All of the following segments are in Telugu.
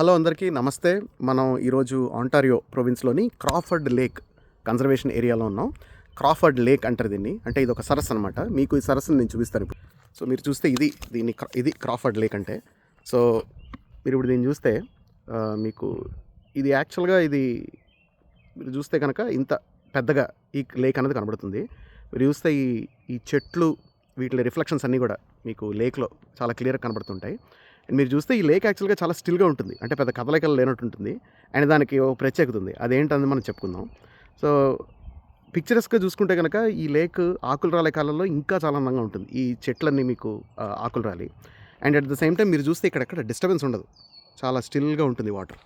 హలో అందరికీ నమస్తే. మనం ఈరోజు ఆంటారియో ప్రొవిన్స్లోని క్రాఫర్డ్ లేక్ కన్జర్వేషన్ ఏరియాలో ఉన్నాం. క్రాఫర్డ్ లేక్ అంటారు దీన్ని. అంటే ఇది ఒక సరస్సు అనమాట మీకు ఈ సరస్సుని నేను చూపిస్తాను ఇప్పుడు. సో మీరు చూస్తే ఇది దీన్ని ఇది క్రాఫర్డ్ లేక్ అంటే. సో మీరు ఇప్పుడు దీన్ని చూస్తే మీకు ఇది యాక్చువల్గా ఇది మీరు చూస్తే కనుక ఇంత పెద్దగా ఈ లేక్ అనేది కనబడుతుంది. మీరు చూస్తే ఈ ఈ చెట్లు వీటి రిఫ్లెక్షన్స్ అన్నీ కూడా మీకు లేక్లో చాలా క్లియర్గా కనబడుతుంటాయి. అండ్ మీరు చూస్తే ఈ లేక్ యాక్చువల్గా చాలా స్టిల్గా ఉంటుంది. అంటే పెద్ద కదలికలు లేనట్టు ఉంటుంది అండ్ దానికి ఒక ప్రత్యేకత ఉంది అదేంటని మనం చెప్పుకుందాం. సో పిక్చరస్గా చూసుకుంటే కనుక ఈ లేక్ ఆకులు రాలే కాలంలో ఇంకా చాలా అందంగా ఉంటుంది. ఈ చెట్లన్నీ మీకు ఆకులు రాలి. And at the same time మీరు చూస్తే ఇక్కడెక్కడ డిస్టర్బెన్స్ ఉండదు. చాలా స్టిల్గా ఉంటుంది వాటర్.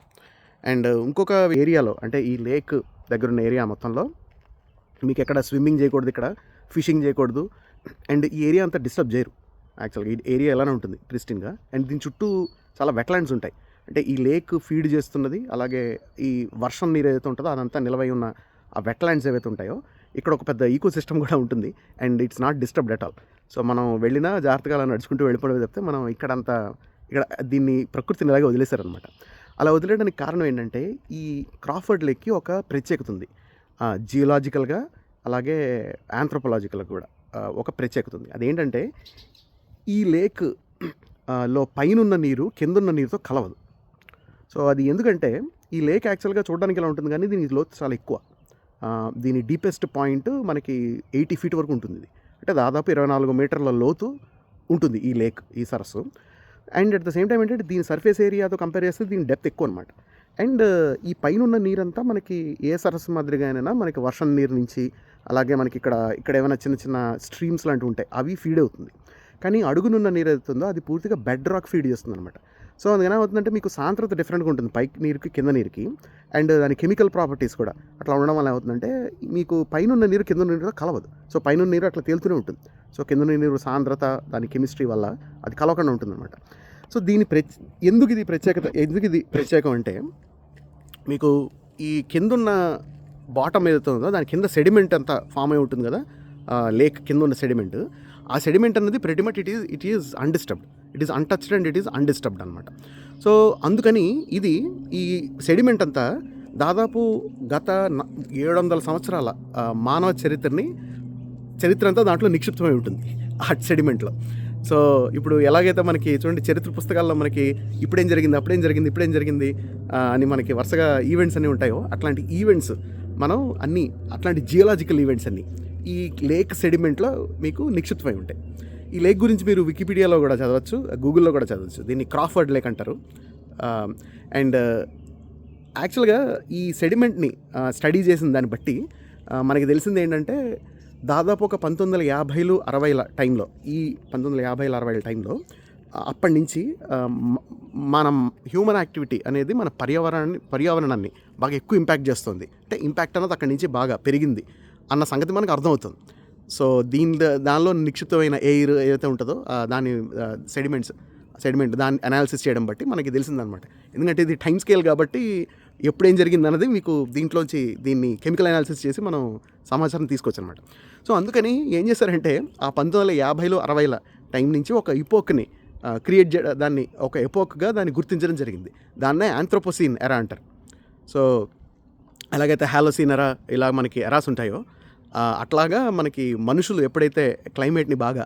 అండ్ ఇంకొక ఏరియాలో అంటే ఈ లేక్ దగ్గరున్న ఏరియా మొత్తంలో మీకు ఎక్కడ స్విమ్మింగ్ చేయకూడదు ఇక్కడ ఫిషింగ్ చేయకూడదు. అండ్ ఈ ఏరియా అంతా డిస్టర్బ్ చేయరు. యాక్చువల్గా ఈ ఏరియా ఎలానే ఉంటుంది క్రిస్టిన్గా అండ్ దీని చుట్టూ చాలా వెట్లాండ్స్ ఉంటాయి. అంటే ఈ లేక్ ఫీడ్ చేస్తున్నది అలాగే ఈ వర్షం నీరు ఏదైతే ఉంటుందో అదంతా నిలవై ఉన్న ఆ వెట్లాండ్స్ ఏవైతే ఉంటాయో ఇక్కడ ఒక పెద్ద ఈకో సిస్టమ్ కూడా ఉంటుంది. And it's not disturbed at all so మనం వెళ్ళినా జాగ్రత్తగా అలా నడుచుకుంటూ వెళ్ళిపోవడం తప్పితే మనం ఇక్కడంతా ఇక్కడ దీన్ని ప్రకృతిని ఇలాగే వదిలేశారనమాట. అలా వదిలేయడానికి కారణం ఏంటంటే ఈ క్రాఫర్డ్ లేక్కి ఒక ప్రత్యేకత ఉంది. జియోలాజికల్గా అలాగే ఆంథ్రోపలాజికల్గా కూడా ఒక ప్రత్యేకత ఉంది. అదేంటంటే ఈ లేక్లో పైనున్న నీరు కిందున్న నీరుతో కలవదు. సో అది ఎందుకంటే ఈ లేక్ యాక్చువల్గా చూడడానికి ఎలా ఉంటుంది కానీ దీని లోతు చాలా ఎక్కువ. దీని డీపెస్ట్ పాయింట్ మనకి ఎయిటీ ఫీట్ వరకు ఉంటుంది ఇది. అంటే దాదాపు ఇరవై నాలుగు మీటర్ల లోతు ఉంటుంది ఈ లేక్ ఈ సరస్సు. And at the same time ఏంటంటే దీని సర్ఫేస్ ఏరియాతో కంపేర్ చేస్తే దీని డెప్త్ ఎక్కువ అనమాట అండ్ ఈ పైన ఉన్న నీరంతా మనకి ఏ సరస్సు మాదిరిగానైనా మనకి వర్షం నీరు నుంచి అలాగే మనకి ఇక్కడ ఇక్కడ ఏమైనా చిన్న చిన్న స్ట్రీమ్స్ లాంటివి ఉంటాయి అవి ఫీడ్ అవుతుంది. కానీ అడుగునున్న నీరు ఏదైతుందో అది పూర్తిగా బెడ్ రాక్ ఫీడ్ చేస్తుంది అనమాట సో అది ఏమవుతుందంటే మీకు సాంద్రత డిఫరెంట్గా ఉంటుంది పైకి నీరుకి కింద నీరుకి. అండ్ దాని కెమికల్ ప్రాపర్టీస్ కూడా అట్లా ఉండడం వల్ల ఏమవుతుందంటే మీకు పైన ఉన్న నీరు కింద ఉన్న కలవదు. సో పైన నీరు అట్లా తేలుతూనే ఉంటుంది. సో కింద ఉన్న నీరు సాంద్రత దాని కెమిస్ట్రీ వల్ల అది కలవకుండా ఉంటుందన్నమాట. సో దీని ప్ర ఎందుకు ఇది ప్రత్యేకత ఎందుకు ఇది ప్రత్యేకం అంటే మీకు ఈ కిందున్న బాటమ్ ఏదైతే ఉందో దాని కింద సెడిమెంట్ అంతా ఫామ్ అయి ఉంటుంది కదా లేక్ కింద ఉన్న సెడిమెంట్ ఆ సెడిమెంట్ అనేది ప్రతిమట్ it is it is undisturbed it is untouched and it is undisturbed అనమాట సో అందుకని ఇది ఈ సెడిమెంట్ అంతా దాదాపు గత ఏడు వందల సంవత్సరాల మానవ చరిత్రని చరిత్ర అంతా దాంట్లో నిక్షిప్తమై ఉంటుంది ఆ సెడిమెంట్లో సో ఇప్పుడు ఎలాగైతే మనకి చూడండి చరిత్ర పుస్తకాల్లో మనకి ఇప్పుడేం జరిగింది అప్పుడేం జరిగింది ఇప్పుడేం జరిగింది అని మనకి వరుసగా ఈవెంట్స్ అన్నీ ఉంటాయో అట్లాంటి ఈవెంట్స్ మనం అన్నీ అట్లాంటి జియోలాజికల్ ఈవెంట్స్ అన్నీ ఈ లేక్ సెడిమెంట్లో మీకు నిక్షిప్తమై ఉంటాయి. ఈ లేక్ గురించి మీరు వికీపీడియాలో కూడా చదవచ్చు గూగుల్లో కూడా చదవచ్చు. దీన్ని క్రాఫర్డ్ లేక్ అంటారు. అండ్ యాక్చువల్గా ఈ సెడిమెంట్ని స్టడీ చేసిన దాన్ని బట్టి మనకి తెలిసింది ఏంటంటే దాదాపు ఒక పంతొమ్మిది వందల యాభైలు అరవైల టైంలో ఈ పంతొమ్మిది వందల యాభైల అరవైల టైంలో అప్పటి నుంచి మనం హ్యూమన్ యాక్టివిటీ అనేది మన పర్యావరణాన్ని పర్యావరణాన్ని బాగా ఎక్కువ ఇంపాక్ట్ చేస్తుంది. అంటే ఇంపాక్ట్ అన్నది అక్కడి నుంచి బాగా పెరిగింది. అన్న సంగతి మనకు అర్థమవుతుంది. సో దీని దానిలో నిక్షిప్తమైన ఎయిర్ ఏదైతే ఉంటుందో దాని సెడిమెంట్స్ సెడిమెంట్ దాన్ని అనాలిసిస్ చేయడం బట్టి మనకి తెలిసిందనమాట. ఎందుకంటే ఇది టైం స్కేల్ కాబట్టి ఎప్పుడేం జరిగింది అన్నది మీకు దీంట్లోంచి దీన్ని కెమికల్ అనాలిసిస్ చేసి మనం సమాచారం తీసుకోవచ్చు అనమాట సో అందుకని ఏం చేశారంటే ఆ పంతొమ్మిది వందల యాభైలో అరవైల టైం నుంచి ఒక ఇపోక్ని క్రియేట్ చేయడం దాన్ని ఒక ఎపోక్గా దాన్ని గుర్తించడం జరిగింది. దాన్నే ఆంథ్రోపోసిన్ ఎరా అంటారు. సో ఎలాగైతే హాలోసీన్ ఎరా ఇలా మనకి ఎరాస్ ఉంటాయో అట్లాగా మనకి మనుషులు ఎప్పుడైతే క్లైమేట్ని బాగా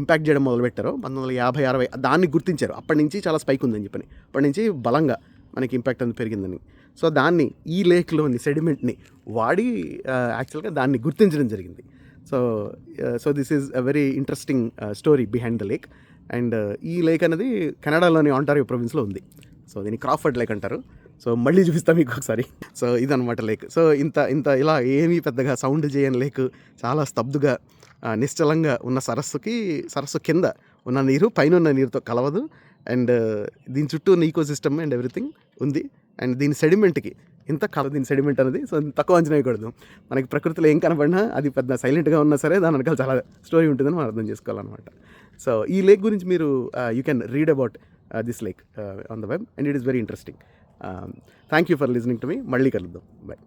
ఇంపాక్ట్ చేయడం మొదలుపెట్టారో పంతొమ్మిది వందల యాభై అరవై దాన్ని గుర్తించారు. అప్పటి నుంచి చాలా స్పైక్ ఉందని చెప్పని. అప్పటి నుంచి బలంగా మనకి ఇంపాక్ట్ అనేది పెరిగిందని. సో దాన్ని ఈ లేక్లోని సెడిమెంట్ని వాడి యాక్చువల్గా దాన్ని గుర్తించడం జరిగింది. So so this is a very interesting story behind the lake and ఈ లేక్ అనేది కెనడాలోని ఆంటారియో ప్రొవిన్స్లో ఉంది. సో దీన్ని క్రాఫర్డ్ లేక్ అంటారు. సో మళ్ళీ చూపిస్తాం మీకు ఒకసారి. సో ఇదనమాట లేక్ సో ఇంత ఇంత ఇలా ఏమీ పెద్దగా సౌండ్ చేయని లేక్ చాలా స్తబ్దుగా నిశ్చలంగా ఉన్న సరస్సుకి సరస్సు కింద ఉన్న నీరు పైన ఉన్న నీరుతో కలవదు. అండ్ దీని చుట్టూ ఉన్న ఈకో సిస్టమ్ అండ్ ఎవ్రీథింగ్ ఉంది. అండ్ దీని సెడిమెంట్కి ఇంత కల దీని సెడిమెంట్ అనేది సో తక్కువ అంచనా వేయకూడదు. మనకి ప్రకృతిలో ఏం కనపడినా అది పెద్ద సైలెంట్గా ఉన్నా సరే దాని వెనకాల చాలా స్టోరీ ఉంటుందని మనం అర్థం చేసుకోవాలన్నమాట. సో ఈ లేక్ గురించి మీరు you can read about this lake on the web and it is very interesting thank you for listening to me మళ్ళీ కలుద్దాం. బాయ్